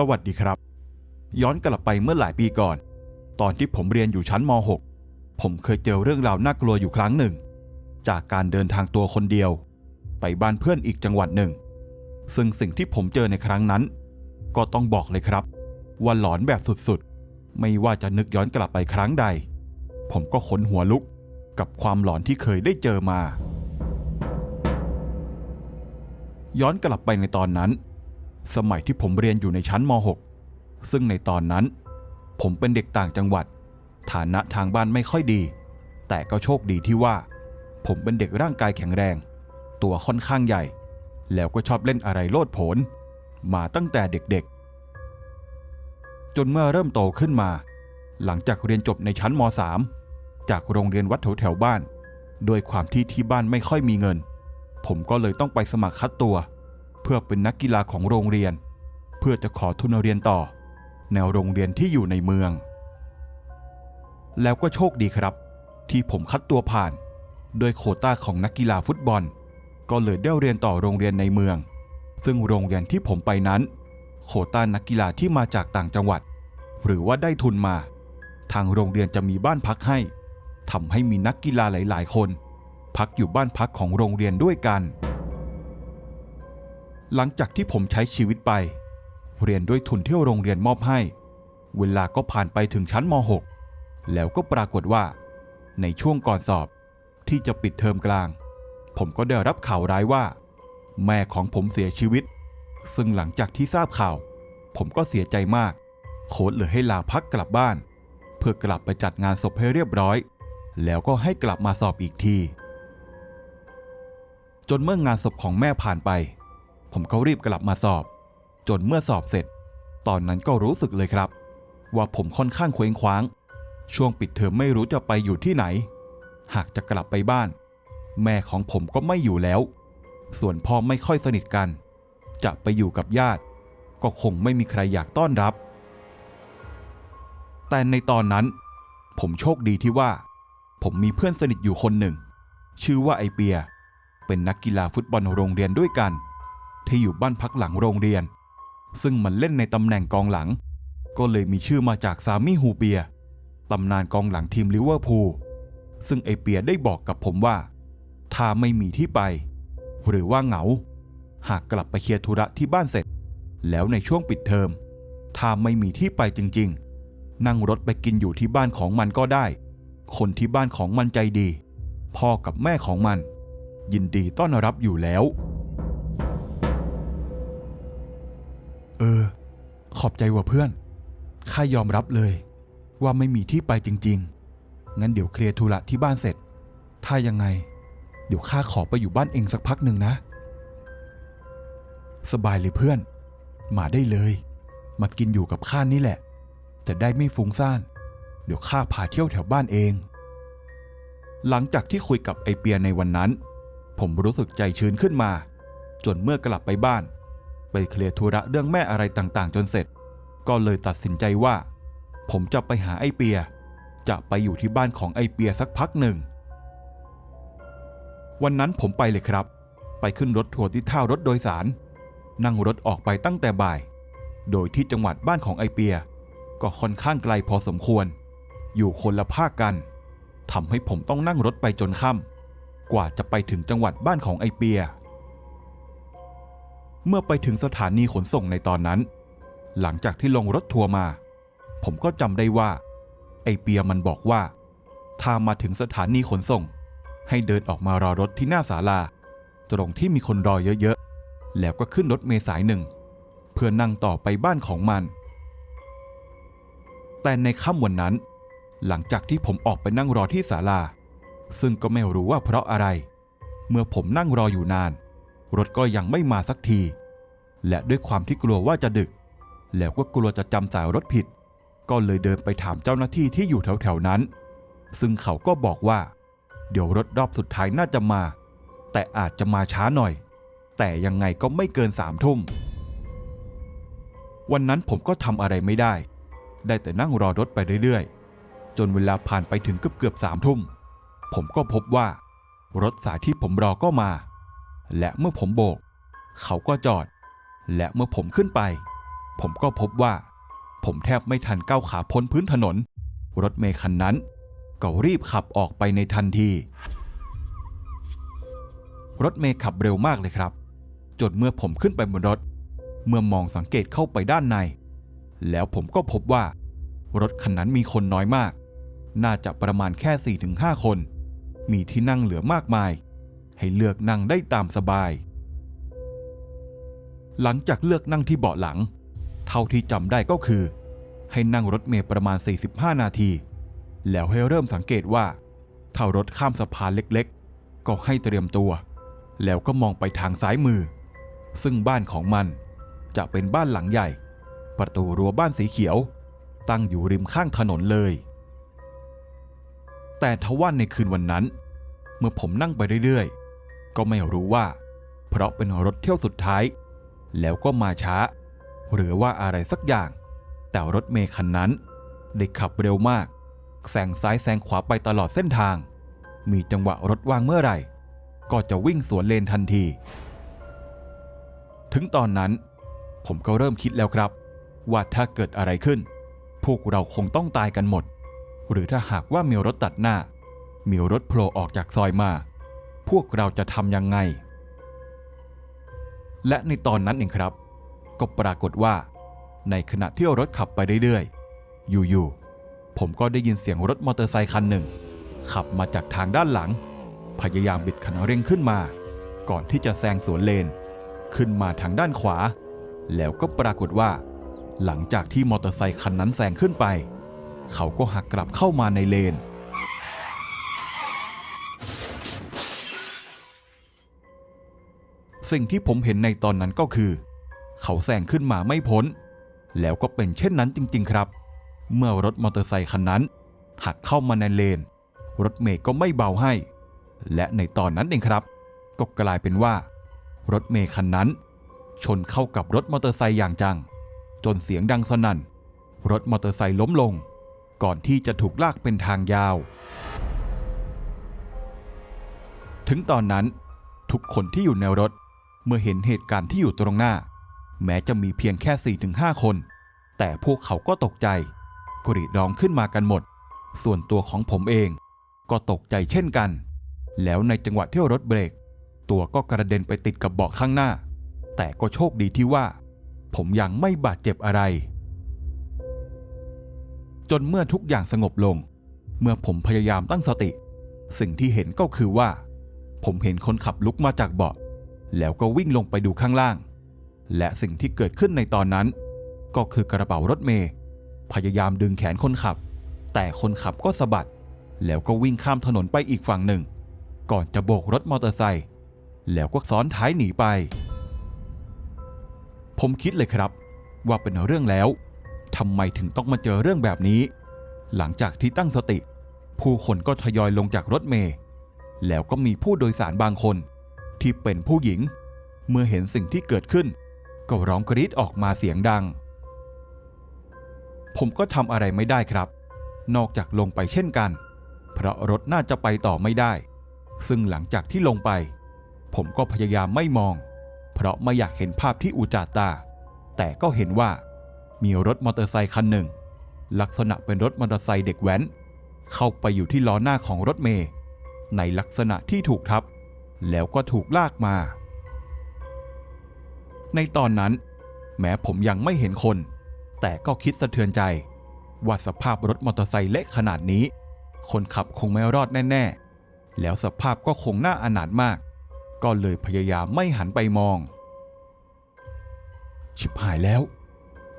สวัสดีครับ ย้อนกลับไปเมื่อหลายปีก่อน ตอนที่ผมเรียนอยู่ชั้นม .6 ผมเคยเจอเรื่องราวน่ากลัวอยู่ครั้งหนึ่ง จากการเดินทางตัวคนเดียว ไปบ้านเพื่อนอีกจังหวัดหนึ่ง ซึ่งสิ่งที่ผมเจอในครั้งนั้น ก็ต้องบอกเลยครับ ว่าหลอนแบบสุดๆ ไม่ว่าจะนึกย้อนกลับไปครั้งใด ผมก็ขนหัวลุกกับความหลอนที่เคยได้เจอมา ย้อนกลับไปในตอนนั้น สมัยที่ผมเรียนอยู่ในชั้นม .6 ซึ่งในตอนนั้น ผมเป็นเด็กต่างจังหวัด ฐานะทางบ้านไม่ค่อยดี แต่ก็โชคดีที่ว่า ผมเป็นเด็กร่างกายแข็งแรง ตัวค่อนข้างใหญ่ แล้วก็ชอบเล่นอะไรโลดโผนมาตั้งแต่เด็กๆ จนเมื่อเริ่มโตขึ้นมา หลังจากเรียนจบในชั้นม .3 จากโรงเรียนวัดแถวๆบ้าน โดยความที่ที่บ้านไม่ค่อยมีเงิน ผมก็เลยต้องไปสมัครคัดตัว เพื่อเป็นนักกีฬาของโรงเรียน เพื่อจะขอทุนเรียนต่อแนวโรงเรียนที่อยู่ในเมือง แล้วก็โชคดีครับ ที่ผมคัดตัวผ่าน โดยโควต้าของนักกีฬาฟุตบอล ก็เลยได้เรียนต่อโรงเรียนในเมือง ซึ่งโรงเรียนที่ผมไปนั้น โควต้านักกีฬาที่มาจากต่างจังหวัด หรือว่าได้ทุนมา ทางโรงเรียนจะมีบ้านพักให้ทำให้มีนักกีฬาหลาย ๆ คน พักอยู่บ้านพักของโรงเรียนด้วยกัน หลังจากที่ผมใช้ชีวิตไป เรียนด้วยทุนที่โรงเรียนมอบให้ เวลาก็ผ่านไปถึงชั้นม .6 แล้วก็ปรากฏว่า ในช่วงก่อนสอบที่จะปิดเทอมกลาง ผมก็ได้รับข่าวร้ายว่า แม่ของผมเสียชีวิต ซึ่งหลังจากที่ทราบข่าว ผมก็เสียใจมาก โค้ดเลยให้ลาพักกลับบ้าน เพื่อกลับไปจัดงานศพให้เรียบร้อย แล้วก็ให้กลับมาสอบอีกที จนเมื่องานศพของแม่ผ่านไป ผมก็รีบกลับมาสอบ จนเมื่อสอบเสร็จ ตอนนั้นก็รู้สึกเลยครับ ว่าผมค่อนข้างเคว้งคว้าง ช่วงปิดเทอมไม่รู้จะไปอยู่ที่ไหน หากจะกลับไปบ้าน แม่ของผมก็ไม่อยู่แล้ว ส่วนพ่อไม่ค่อยสนิทกัน จะไปอยู่กับญาติ ก็คงไม่มีใครอยากต้อนรับ แต่ในตอนนั้น ผมโชคดีที่ว่า ผมมีเพื่อนสนิทอยู่คนหนึ่ง ชื่อว่าไอเปีย เป็นนักกีฬาฟุตบอลโรงเรียนด้วยกัน ที่อยู่บ้านพักหลังโรงเรียน ซึ่งมันเล่นในตำแหน่งกองหลัง ก็เลยมีชื่อมาจากซามี่ฮูเปียตำนานกองหลังทีมลิเวอร์พูลซึ่งไอเปียได้บอกกับผมว่า ถ้าไม่มีที่ไป หรือว่าเหงา หากกลับไปเคลียร์ธุระที่บ้านเสร็จ แล้วในช่วงปิดเทอม ถ้าไม่มีที่ไปจริงๆ นั่งรถไปกินอยู่ที่บ้านของมันก็ได้ คนที่บ้านของมันใจดี พ่อกับแม่ของมัน ยินดีต้อนรับอยู่แล้ว เออ ขอบใจว่ะเพื่อนข้ายอมรับเลย ว่าไม่มีที่ไปจริง ๆ งั้นเดี๋ยวเคลียร์ธุระที่บ้านเสร็จ ถ้ายังไง เดี๋ยวข้าขอไปอยู่บ้านเองสักพักหนึ่งนะ สบายเลยเพื่อน มาได้เลย มากินอยู่กับข้านี่แหละ จะได้ไม่ฟุ้งซ่าน เดี๋ยวข้าพาเที่ยวแถวบ้านเอง หลังจากที่คุยกับไอเปียในวันนั้น ผมรู้สึกใจชื้นขึ้นมา จนเมื่อกลับไปบ้าน ไปเคลียร์ธุระเรื่องแม่อะไรต่างๆ จนเสร็จ ก็เลยตัดสินใจว่า ผมจะไปหาไอเปีย จะไปอยู่ที่บ้านของไอเปียสักพักหนึ่ง วันนั้นผมไปเลยครับ ไปขึ้นรถทัวร์ที่ท่ารถโดยสาร นั่งรถออกไปตั้งแต่บ่าย โดยที่จังหวัดบ้านของไอเปีย ก็ค่อนข้างไกลพอสมควร อยู่คนละภาคกันทำให้ผมต้องนั่งรถไปจนค่ำกว่าจะไปถึงจังหวัดบ้านของไอเปีย เมื่อไปถึงสถานีขนส่งในตอนนั้น หลังจากที่ลงรถทัวร์มา ผมก็จำได้ว่า ไอเปียมันบอกว่า ถ้ามาถึงสถานีขนส่ง ให้เดินออกมารอรถที่หน้าศาลา ตรงที่มีคนรอเยอะๆ แล้วก็ขึ้นรถเมลสายหนึ่ง เพื่อนั่งต่อไปบ้านของมัน แต่ในค่ำวันนั้น หลังจากที่ผมออกไปนั่งรอที่ศาลา ซึ่งก็ไม่รู้ว่าเพราะอะไร เมื่อผมนั่งรออยู่นานรถก็ยังไม่มาสักที และด้วยความที่กลัวว่าจะดึก แล้วก็กลัวจะจำสายรถผิด ก็เลยเดินไปถามเจ้าหน้าที่ที่อยู่แถวๆนั้น ซึ่งเขาก็บอกว่า เดี๋ยวรถรอบสุดท้ายน่าจะมา แต่อาจจะมาช้าหน่อย แต่ยังไงก็ไม่เกินสามทุ่ม วันนั้นผมก็ทำอะไรไม่ได้ ได้แต่นั่งรอรถไปเรื่อยๆ จนเวลาผ่านไปถึงเกือบเกือบสามทุ่ม ผมก็พบว่า รถสายที่ผมรอก็มา และเมื่อผมโบก เขาก็จอด และเมื่อผมขึ้นไป ผมก็พบว่า ผมแทบไม่ทันก้าวขาพ้นพื้นถนน รถเมคันนั้น ก็รีบขับออกไปในทันที รถเมขับเร็วมากเลยครับ จนเมื่อผมขึ้นไปบนรถ เมื่อมองสังเกตเข้าไปด้านใน แล้วผมก็พบว่า รถคันนั้นมีคนน้อยมาก น่าจะประมาณแค่ 4-5 คน มีที่นั่งเหลือมากมาย ให้เลือกนั่งได้ตามสบาย หลังจากเลือกนั่งที่เบาะหลัง เท่าที่จำได้ก็คือ ให้นั่งรถเมล์ประมาณ 45 นาที แล้วให้เริ่มสังเกตว่า ถ้ารถข้ามสะพานเล็กๆ ก็ให้เตรียมตัว แล้วก็มองไปทางซ้ายมือ ซึ่งบ้านของมันจะเป็นบ้านหลังใหญ่ ประตูรั้วบ้านสีเขียว ตั้งอยู่ริมข้างถนนเลย แต่ทว่าในคืนวันนั้น เมื่อผมนั่งไปเรื่อยๆ ก็ไม่รู้ว่า เพราะเป็นรถเที่ยวสุดท้าย แล้วก็มาช้า หรือว่าอะไรสักอย่าง แต่รถเมย์คันนั้นได้ขับเร็วมาก แซงซ้ายแซงขวาไปตลอดเส้นทาง มีจังหวะรถว่างเมื่อไหร่ ก็จะวิ่งสวนเลนทันที ถึงตอนนั้น ผมก็เริ่มคิดแล้วครับ ว่าถ้าเกิดอะไรขึ้น พวกเราคงต้องตายกันหมด หรือถ้าหากว่ามีรถตัดหน้า มีรถโผล่ออกจากซอยมา พวกเราจะทำยังไง และในตอนนั้นเองครับ ก็ปรากฏว่า ในขณะที่รถขับไปเรื่อยๆ อยู่ๆ ผมก็ได้ยินเสียงรถมอเตอร์ไซคันหนึ่ง ขับมาจากทางด้านหลัง พยายามบิดคันเร่งขึ้นมา ก่อนที่จะแซงสวนเลน ขึ้นมาทางด้านขวา แล้วก็ปรากฏว่า หลังจากที่มอเตอร์ไซคันนั้นแซงขึ้นไป เขาก็หักกลับเข้ามาในเลน สิ่งที่ผมเห็นในตอนนั้นก็คือ เขาแซงขึ้นมาไม่พ้น แล้วก็เป็นเช่นนั้นจริง ๆ ครับ เมื่อรถมอเตอร์ไซคันนั้น หักเข้ามาในเลน รถเมย์ก็ไม่เบาให้ และในตอนนั้นเองครับ ก็กลายเป็นว่า รถเมย์คันนั้น ชนเข้ากับรถมอเตอร์ไซค์อย่างจัง จนเสียงดังสนั่น รถมอเตอร์ไซค์ล้มลง ก่อนที่จะถูกลากเป็นทางยาว ถึงตอนนั้นทุกคนที่อยู่ในรถ เมื่อเห็นเหตุการณ์ที่อยู่ตรงหน้า แม้จะมีเพียงแค่ 4-5 คน แต่พวกเขาก็ตกใจ กรีดร้องขึ้นมากันหมด ส่วนตัวของผมเอง ก็ตกใจเช่นกัน แล้วในจังหวะที่รถเบรก ตัวก็กระเด็นไปติดกับเบาะข้างหน้า แต่ก็โชคดีที่ว่า ผมยังไม่บาดเจ็บอะไร จนเมื่อทุกอย่างสงบลง เมื่อผมพยายามตั้งสติ สิ่งที่เห็นก็คือว่า ผมเห็นคนขับลุกมาจากเบาะ แล้วก็วิ่งลงไปดูข้างล่าง และสิ่งที่เกิดขึ้นในตอนนั้น ก็คือกระเป๋ารถเมย์พยายามดึงแขนคนขับ แต่คนขับก็สะบัด แล้วก็วิ่งข้ามถนนไปอีกฝั่งหนึ่ง ก่อนจะโบกรถมอเตอร์ไซค์แล้วก็ซ้อนท้ายหนีไป ผมคิดเลยครับ ว่าเป็นเรื่องแล้วทำไมถึงต้องมาเจอเรื่องแบบนี้ หลังจากที่ตั้งสติ ผู้คนก็ทยอยลงจากรถเมล์แล้วก็มีผู้โดยสารบางคน ที่เป็นผู้หญิง เมื่อเห็นสิ่งที่เกิดขึ้น ก็ร้องกรีดออกมาเสียงดัง ผมก็ทำอะไรไม่ได้ครับ นอกจากลงไปเช่นกัน เพราะรถน่าจะไปต่อไม่ได้ ซึ่งหลังจากที่ลงไป ผมก็พยายามไม่มอง เพราะไม่อยากเห็นภาพที่อุจจาตา แต่ก็เห็นว่า มีรถมอเตอร์ไซคันหนึ่ง ลักษณะเป็นรถมอเตอร์ไซค์เด็กแว้น เข้าไปอยู่ที่ล้อหน้าของรถเมย์ในลักษณะที่ถูกทับ แล้วก็ถูกลากมา ในตอนนั้น แม้ผมยังไม่เห็นคน แต่ก็คิดสะเทือนใจ ว่าสภาพรถมอเตอร์ไซค์เละขนาดนี้ คนขับคงไม่รอดแน่ ๆ แล้วสภาพก็คงน่าอนาถมาก ก็เลยพยายามไม่หันไปมอง ชิบหายแล้ว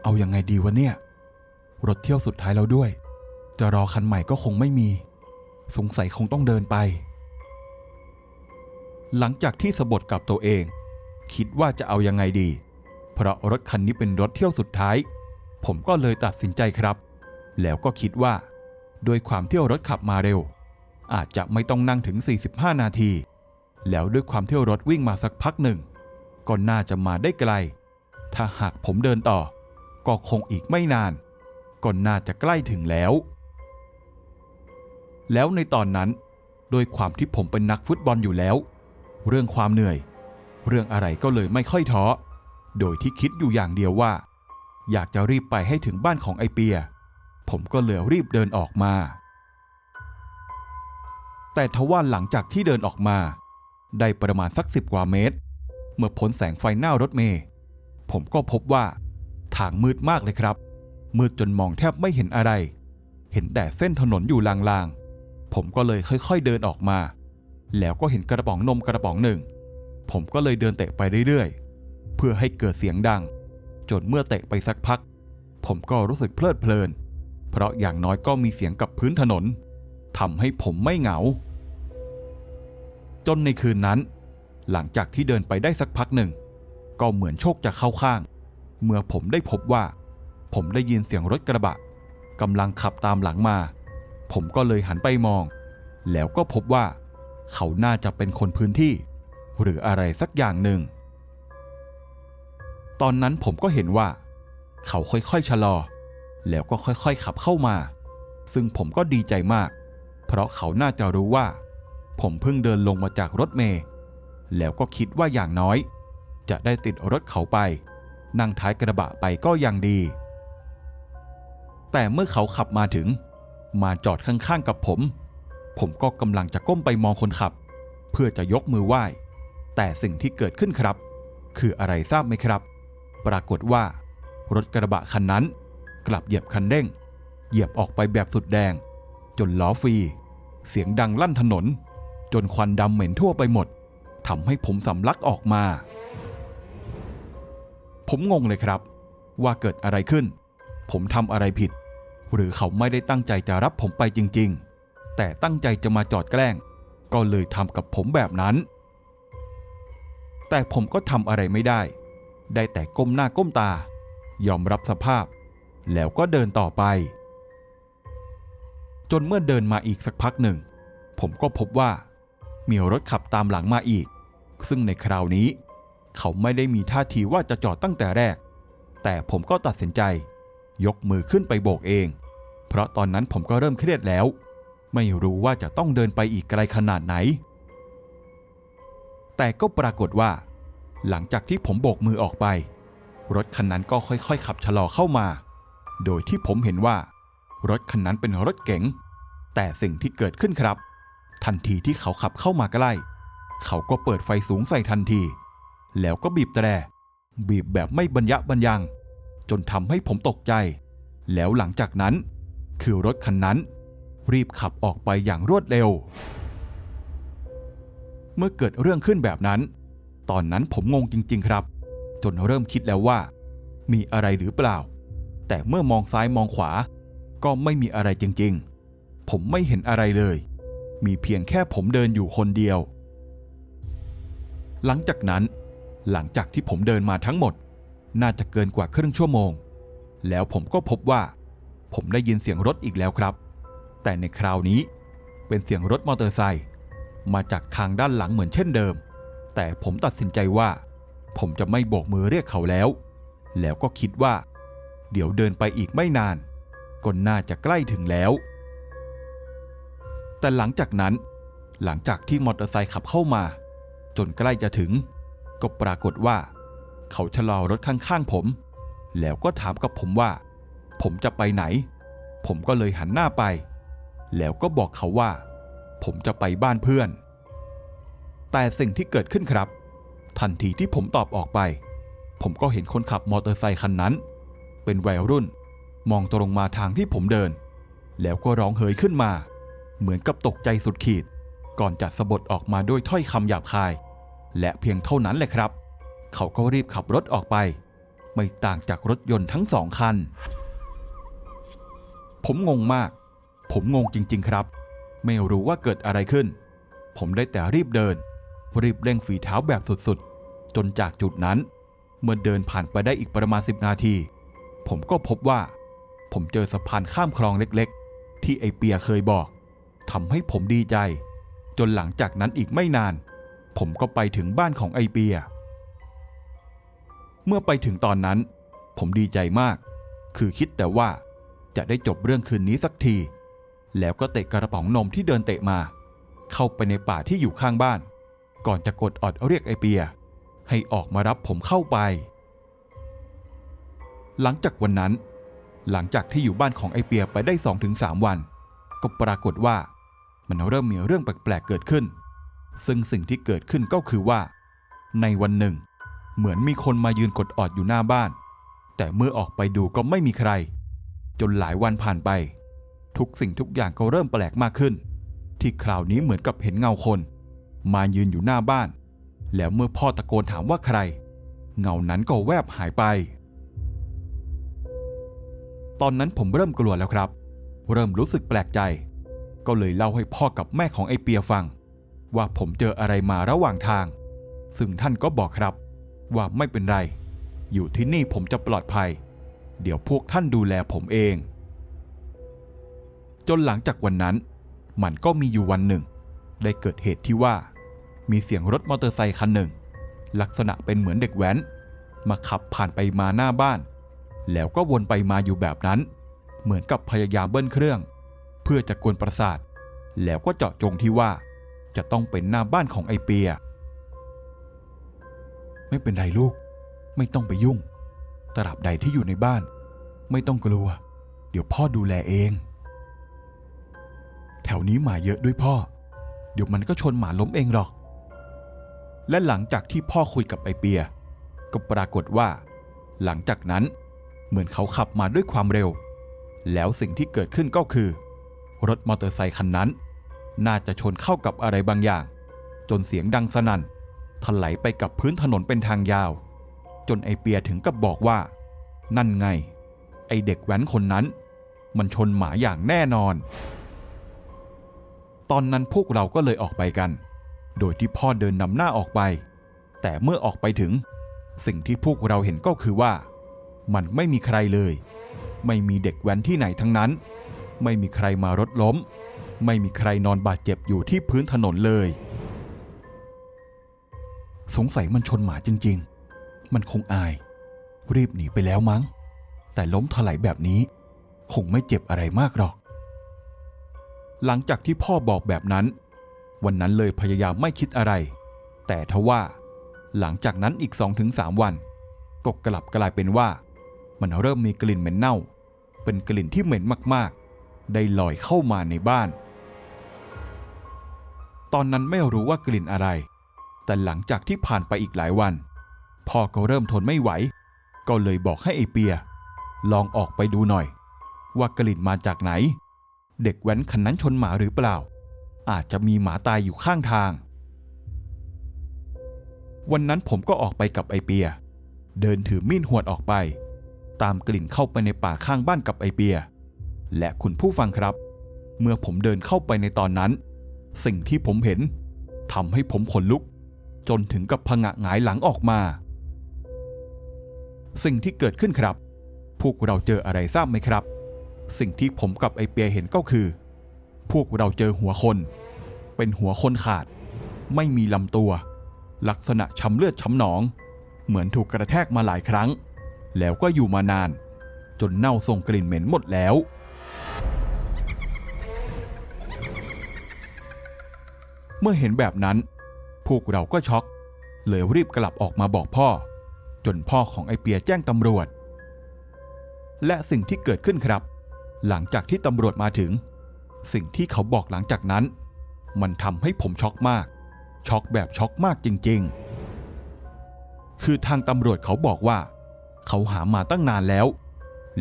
เอายังไงดีวะเนี่ย รถเที่ยวสุดท้ายแล้วด้วย จะรอคันใหม่ก็คงไม่มี สงสัยคงต้องเดินไป หลังจากที่สะบดกับตัวเอง คิดว่าจะเอายังไงดี เพราะรถคันนี้เป็นรถเที่ยวสุดท้าย ผมก็เลยตัดสินใจครับ แล้วก็คิดว่าด้วยความเที่ยวรถขับมาเร็ว อาจจะไม่ต้องนั่งถึง 45 นาที แล้วด้วยความเที่ยวรถวิ่งมาสักพักหนึ่ง ก็น่าจะมาได้ไกล ถ้าหากผมเดินต่อ ก็คงอีกไม่นาน ก็น่าจะใกล้ถึงแล้ว แล้วในตอนนั้น โดยความที่ผมเป็นนักฟุตบอลอยู่แล้ว เรื่องความเหนื่อย เรื่องอะไรก็เลยไม่ค่อยท้อ โดยที่คิดอยู่อย่างเดียวว่า อยากจะรีบไปให้ถึงบ้านของไอเปีย ผมก็เลยรีบเดินออกมา แต่ทว่าหลังจากที่เดินออกมา ได้ประมาณสักสิบกว่าเมตร เมื่อพ้นแสงไฟหน้ารถเมย์ผมก็พบว่า ทางมืดมากเลยครับ มืดจนมองแทบไม่เห็นอะไร เห็นแต่เส้นถนนอยู่ลางๆ ผมก็เลยค่อยๆเดินออกมา แล้วก็เห็นกระป๋องนมกระป๋องหนึ่ง ผมก็เลยเดินเตะไปเรื่อยๆ เพื่อให้เกิดเสียงดัง จนเมื่อเตะไปสักพัก ผมก็รู้สึกเพลิดเพลิน เพราะอย่างน้อยก็มีเสียงกับพื้นถนนทำให้ผมไม่เหงา จนในคืนนั้น หลังจากที่เดินไปได้สักพักหนึ่ง ก็เหมือนโชคจะเข้าข้าง เมื่อผมได้พบว่า ผมได้ยินเสียงรถกระบะกำลังขับตามหลังมา ผมก็เลยหันไปมอง แล้วก็พบว่า เขาน่าจะเป็นคนพื้นที่ หรืออะไรสักอย่างหนึ่ง ตอนนั้นผมก็เห็นว่า เขาค่อยๆชะลอ แล้วก็ค่อยๆขับเข้ามา ซึ่งผมก็ดีใจมาก เพราะเขาน่าจะรู้ว่า ผมเพิ่งเดินลงมาจากรถเมล์แล้วก็คิดว่าอย่างน้อย จะได้ติดรถเขาไป นั่งท้ายกระบะไปก็ยังดี แต่เมื่อเขาขับมาถึง มาจอดข้างๆกับผม ผมก็กำลังจะก้มไปมองคนขับ เพื่อจะยกมือไหว้ แต่สิ่งที่เกิดขึ้นครับ คืออะไรทราบไหมครับ ปรากฏว่ารถกระบะคันนั้น กลับเหยียบคันเร่ง เหยียบออกไปแบบสุดแดง จนล้อฟรี เสียงดังลั่นถนน จนควันดำเหม็นทั่วไปหมดทำให้ผมสำลักออกมา ผมงงเลยครับ ว่าเกิดอะไรขึ้น ผมทำอะไรผิด หรือเขาไม่ได้ตั้งใจจะรับผมไปจริง ๆ แต่ตั้งใจจะมาจอดแกล้ง ก็เลยทำกับผมแบบนั้น แต่ผมก็ทำอะไรไม่ได้ ได้แต่ก้มหน้าก้มตา ยอมรับสภาพ แล้วก็เดินต่อไป จนเมื่อเดินมาอีกสักพักหนึ่ง ผมก็พบว่า มีรถขับตามหลังมาอีก ซึ่งในคราวนี้ เขาไม่ได้มีท่าทีว่าจะจอดตั้งแต่แรก แต่ผมก็ตัดสินใจ ยกมือขึ้นไปโบกเอง เพราะตอนนั้นผมก็เริ่มเครียดแล้ว ไม่รู้ว่าจะต้องเดินไปอีกไกลขนาดไหน แต่ก็ปรากฏว่า หลังจากที่ผมโบกมือออกไป รถคันนั้นก็ค่อยๆ ขับชะลอเข้ามา โดยที่ผมเห็นว่า รถคันนั้นเป็นรถเก๋ง แต่สิ่งที่เกิดขึ้นครับ ทันทีที่เขาขับเข้ามาใกล้ เขาก็เปิดไฟสูงใส่ทันที แล้วก็บีบแตร บีบแบบไม่บรรยะบรรยัง จนทำให้ผมตกใจ แล้วหลังจากนั้น คือรถคันนั้น รีบขับออกไปอย่างรวดเร็ว เมื่อเกิดเรื่องขึ้นแบบนั้น ตอนนั้นผมงงจริง ๆ ครับ จนเริ่มคิดแล้วว่า มีอะไรหรือเปล่า แต่เมื่อมองซ้ายมองขวา ก็ไม่มีอะไรจริง ๆ ผมไม่เห็นอะไรเลย มีเพียงแค่ผมเดินอยู่คนเดียว หลังจากนั้น หลังจากที่ผมเดินมาทั้งหมด น่าจะเกินกว่าครึ่งชั่วโมง แล้วผมก็พบว่า ผมได้ยินเสียงรถอีกแล้วครับ แต่ในคราวนี้เป็นเสียงรถมอเตอร์ไซค์มาจากทางด้านหลังเหมือนเช่นเดิม แต่ผมตัดสินใจว่า ผมจะไม่โบกมือเรียกเขาแล้ว แล้วก็คิดว่า เดี๋ยวเดินไปอีกไม่นานก็น่าจะใกล้ถึงแล้ว แต่หลังจากนั้น หลังจากที่มอเตอร์ไซค์ขับเข้ามา จนใกล้จะถึง ก็ปรากฏว่า เขาชะลอรถข้างๆผม แล้วก็ถามกับผมว่า ผมจะไปไหน ผมก็เลยหันหน้าไป แล้วก็บอกเขาว่า ผมจะไปบ้านเพื่อน แต่สิ่งที่เกิดขึ้นครับ ทันทีที่ผมตอบออกไป ผมก็เห็นคนขับมอเตอร์ไซคันนั้น เป็นวัยรุ่น มองตรงมาทางที่ผมเดิน แล้วก็ร้องเฮยขึ้นมา เหมือนกับตกใจสุดขีด ก่อนจะสะบดออกมาด้วยถ้อยคำหยาบคาย และเพียงเท่านั้นแหละครับ เขาก็รีบขับรถออกไป ไม่ต่างจากรถยนต์ทั้งสองคัน ผมงงมาก ผมงงจริง ๆ ครับ ไม่รู้ว่าเกิดอะไรขึ้น ผมได้แต่รีบเดิน รีบเร่งฝีเท้าแบบสุดๆ จนจากจุดนั้น เมื่อเดินผ่านไปได้อีกประมาณ 10 นาที ผมก็พบว่า ผมเจอสะพานข้ามคลองเล็กๆ ที่ไอเปียเคยบอกทำให้ผมดีใจ จนหลังจากนั้นอีกไม่นาน ผมก็ไปถึงบ้านของไอเปีย เมื่อไปถึงตอนนั้น ผมดีใจมาก คือคิดแต่ว่าจะได้จบเรื่องคืนนี้สักที แล้วก็เตะกระป๋องนมที่เดินเตะมา เข้าไปในป่าที่อยู่ข้างบ้าน ก่อนจะกดออดเรียกไอเปีย ให้ออกมารับผมเข้าไป หลังจากวันนั้น หลังจากที่อยู่บ้านของไอเปียไปได้ 2-3 วัน ก็ปรากฏว่า มันเริ่มมีเรื่องแปลกๆเกิดขึ้น ซึ่งสิ่งที่เกิดขึ้นก็คือว่า ในวันหนึ่ง เหมือนมีคนมายืนกดออดอยู่หน้าบ้าน แต่เมื่อออกไปดูก็ไม่มีใคร จนหลายวันผ่านไป ทุกสิ่งทุกอย่างก็เริ่มแปลกมากขึ้น ที่คราวนี้เหมือนกับเห็นเงาคน มายืนอยู่หน้าบ้าน แล้วเมื่อพ่อตะโกนถามว่าใคร เงานั้นก็แวบหายไป ตอนนั้นผมเริ่มกลัวแล้วครับ เริ่มรู้สึกแปลกใจ ก็เลยเล่าให้พ่อกับแม่ของไอเปียฟัง ว่าผมเจออะไรมาระหว่างทาง ซึ่งท่านก็บอกครับ ว่าไม่เป็นไร อยู่ที่นี่ผมจะปลอดภัย เดี๋ยวพวกท่านดูแลผมเอง จนหลังจากวันนั้น มันก็มีอยู่วันหนึ่ง ได้เกิดเหตุที่ว่า มีเสียงรถมอเตอร์ไซคันหนึ่ง ลักษณะเป็นเหมือนเด็กแว้น มาขับผ่านไปมาหน้าบ้าน แล้วก็วนไปมาอยู่แบบนั้น เหมือนกับพยายามเบิ้ลเครื่อง เพื่อจะกวนประสาท แล้วก็เจาะจงที่ว่า จะต้องเป็นหน้าบ้านของไอเปีย ไม่เป็นไรลูก ไม่ต้องไปยุ่งตราบใดที่อยู่ในบ้าน ไม่ต้องกลัว เดี๋ยวพ่อดูแลเอง แถวนี้หมาเยอะด้วยพ่อ เดี๋ยวมันก็ชนหมาล้มเองหรอก และหลังจากที่พ่อคุยกับไอเปีย ก็ปรากฏว่า หลังจากนั้นเหมือนเขาขับมาด้วยความเร็ว แล้วสิ่งที่เกิดขึ้นก็คือ รถมอเตอร์ไซคันนั้น น่าจะชนเข้ากับอะไรบางอย่าง จนเสียงดังสนั่นถลายไปกับพื้นถนนเป็นทางยาว จนไอเปียถึงกับบอกว่า นั่นไง ไอเด็กแว้นคนนั้น มันชนหมาอย่างแน่นอน ตอนนั้นพวกเราก็เลยออกไปกัน โดยที่พ่อเดินนำหน้าออกไป แต่เมื่อออกไปถึง สิ่งที่พวกเราเห็นก็คือว่า มันไม่มีใครเลย ไม่มีเด็กแว้นที่ไหนทั้งนั้น ไม่มีใครมารถล้ม ไม่มีใครนอนบาดเจ็บอยู่ที่พื้นถนนเลย สงสัยมันชนหมาจริง ๆ มันคงอาย รีบหนีไปแล้วมั้ง แต่ล้มถลายแบบนี้ คงไม่เจ็บอะไรมากหรอก หลังจากที่พ่อบอกแบบนั้น วันนั้นเลยพยายามไม่คิดอะไร แต่ทว่า หลังจากนั้นอีก 2-3 วัน ก็กลับกลายเป็นว่า มันเริ่มมีกลิ่นเหม็นเน่า เป็นกลิ่นที่เหม็นมากๆ ได้ลอยเข้ามาในบ้าน ตอนนั้นไม่รู้ว่ากลิ่นอะไร แต่หลังจากที่ผ่านไปอีกหลายวัน พ่อก็เริ่มทนไม่ไหว ก็เลยบอกให้ไอเปีย ลองออกไปดูหน่อย ว่ากลิ่นมาจากไหน เด็กแว้นคันนั้นชนหมาหรือเปล่า อาจจะมีหมาตายอยู่ข้างทาง วันนั้นผมก็ออกไปกับไอเปีย เดินถือมีดหวดออกไป ตามกลิ่นเข้าไปในป่าข้างบ้านกับไอเปีย และคุณผู้ฟังครับ เมื่อผมเดินเข้าไปในตอนนั้น สิ่งที่ผมเห็นทำให้ผมขนลุก จนถึงกับผงะหงายหลังออกมา สิ่งที่เกิดขึ้นครับ พวกเราเจออะไรทราบไหมครับ สิ่งที่ผมกับไอเปียเห็นก็คือ พวกเราเจอหัวคน เป็นหัวคนขาด ไม่มีลำตัว ลักษณะช้ำเลือดช้ำหนอง เหมือนถูกกระแทกมาหลายครั้ง แล้วก็อยู่มานาน จนเน่าส่งกลิ่นเหม็นหมดแล้วเมื่อเห็นแบบนั้น พวกเราก็ช็อก เลยรีบกลับออกมาบอกพ่อ จนพ่อของไอเปียแจ้งตำรวจ และสิ่งที่เกิดขึ้นครับ หลังจากที่ตำรวจมาถึง สิ่งที่เขาบอกหลังจากนั้น มันทำให้ผมช็อกมาก ช็อกแบบช็อกมากจริง ๆ คือทางตำรวจเขาบอกว่า เขาหามาตั้งนานแล้ว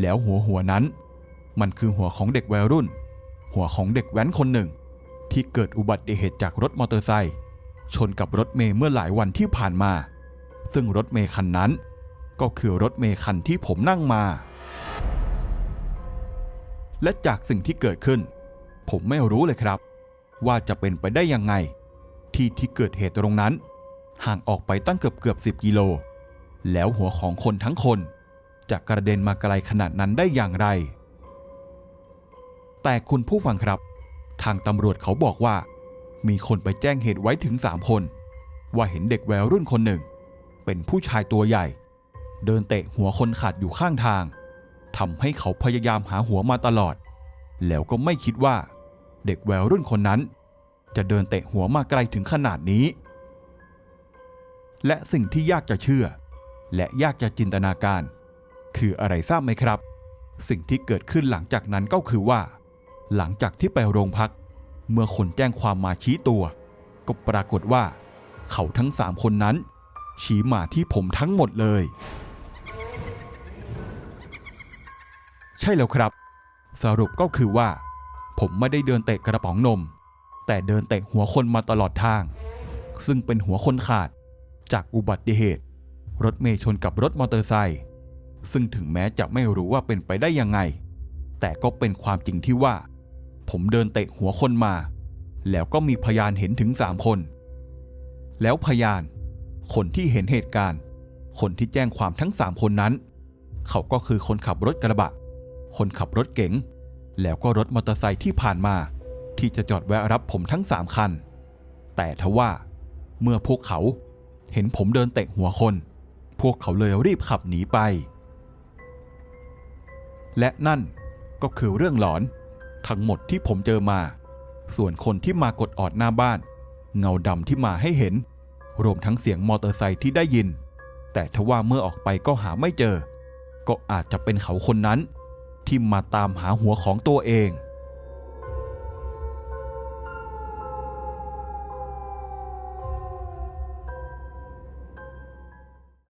แล้วหัวหัวนั้น มันคือหัวของเด็กวัยรุ่น หัวของเด็กแว้นคนหนึ่ง ที่เกิดอุบัติเหตุจากรถมอเตอร์ไซค์ชนกับรถเมย์เมื่อหลายวันที่ผ่านมา ซึ่งรถเมย์คันนั้น ก็คือรถเมย์คันที่ผมนั่งมา และจากสิ่งที่เกิดขึ้น ผมไม่รู้เลยครับ ว่าจะเป็นไปได้ยังไง ที่ที่เกิดเหตุตรงนั้น ห่างออกไปตั้งเกือบเกือบสิบกิโล แล้วหัวของคนทั้งคน จะกระเด็นมาไกลขนาดนั้นได้อย่างไร แต่คุณผู้ฟังครับ ทางตำรวจเขาบอกว่า มีคนไปแจ้งเหตุไว้ถึงสามคน ว่าเห็นเด็กแวัยรุ่นคนหนึ่ง เป็นผู้ชายตัวใหญ่ เดินเตะหัวคนขาดอยู่ข้างทาง ทำให้เขาพยายามหาหัวมาตลอด แล้วก็ไม่คิดว่า เด็กแวัยรุ่นคนนั้น จะเดินเตะหัวมาไกลถึงขนาดนี้ และสิ่งที่ยากจะเชื่อ และยากจะจินตนาการ คืออะไรทราบไหมครับ สิ่งที่เกิดขึ้นหลังจากนั้นก็คือว่า หลังจากที่ไปโรงพัก เมื่อคนแจ้งความมาชี้ตัว ก็ปรากฏว่า เขาทั้งสามคนนั้น ชี้มาที่ผมทั้งหมดเลย ใช่แล้วครับ สรุปก็คือว่า ผมไม่ได้เดินเตะกระป๋องนม แต่เดินเตะหัวคนมาตลอดทาง ซึ่งเป็นหัวคนขาด จากอุบัติเหตุ รถเมย์ชนกับรถมอเตอร์ไซค์ซึ่งถึงแม้จะไม่รู้ว่าเป็นไปได้ยังไง แต่ก็เป็นความจริงที่ว่า ผมเดินเตะหัวคนมา แล้วก็มีพยานเห็นถึงสามคน แล้วพยาน คนที่เห็นเหตุการณ์ คนที่แจ้งความทั้งสามคนนั้น เขาก็คือคนขับรถกระบะ คนขับรถเก๋ง แล้วก็รถมอเตอร์ไซค์ที่ผ่านมา ที่จะจอดแวะรับผมทั้งสามคัน แต่ทว่า เมื่อพวกเขาเห็นผมเดินเตะหัวคน พวกเขาเลยรีบขับหนีไป และนั่นก็คือเรื่องหลอน ทั้งหมดที่ผมเจอมา ส่วนคนที่มากดออดหน้าบ้าน เงาดำที่มาให้เห็น รวมทั้งเสียงมอเตอร์ไซค์ที่ได้ยิน แต่ทว่าเมื่อออกไปก็หาไม่เจอ ก็อาจจะเป็นเขาคนนั้น ที่มาตามหาหัวของตัวเอง